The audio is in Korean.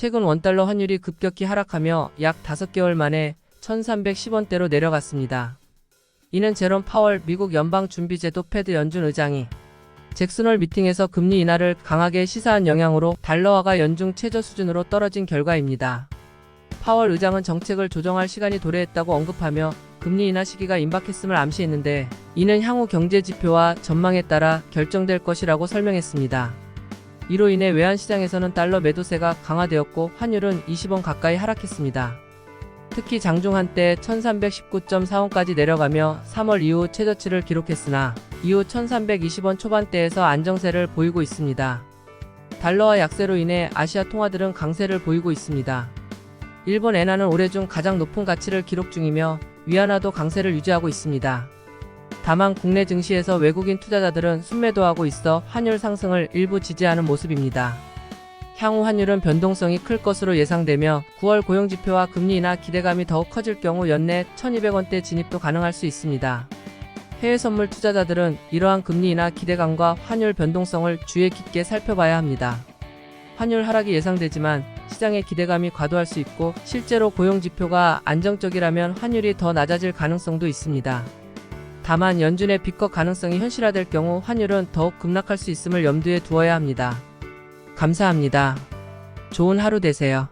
최근 원달러 환율이 급격히 하락하며 약 5개월 만에 1310원대로 내려갔습니다. 이는 제롬 파월 미국 연방준비제도 패드 연준 의장이 잭슨홀 미팅에서 금리 인하를 강하게 시사한 영향으로 달러화가 연중 최저 수준으로 떨어진 결과입니다. 파월 의장은 정책을 조정할 시간이 도래했다고 언급하며 금리 인하 시기가 임박했음을 암시했는데 이는 향후 경제 지표와 전망에 따라 결정될 것이라고 설명했습니다. 이로 인해 외환 시장에서는 달러 매도세가 강화되었고 환율은 20원 가까이 하락했습니다. 특히 장중 한때 1319.4원까지 내려가며 3월 이후 최저치를 기록했으나 이후 1320원 초반대에서 안정세를 보이고 있습니다. 달러와 약세로 인해 아시아 통화들은 강세를 보이고 있습니다. 일본 엔화는 올해 중 가장 높은 가치를 기록 중이며 위안화도 강세를 유지하고 있습니다. 다만 국내 증시에서 외국인 투자자들은 순매도하고 있어 환율 상승을 일부 지지하는 모습입니다. 향후 환율은 변동성이 클 것으로 예상되며 9월 고용지표와 금리 인하 기대감이 더욱 커질 경우 연내 1200원대 진입도 가능할 수 있습니다. 해외 선물 투자자들은 이러한 금리 인하 기대감과 환율 변동성을 주의 깊게 살펴봐야 합니다. 환율 하락이 예상되지만 시장의 기대감이 과도할 수 있고 실제로 고용 지표가 안정적이라면 환율이 더 낮아질 가능성도 있습니다. 다만 연준의 비컷 가능성이 현실화될 경우 환율은 더욱 급락할 수 있음을 염두에 두어야 합니다. 감사합니다. 좋은 하루 되세요.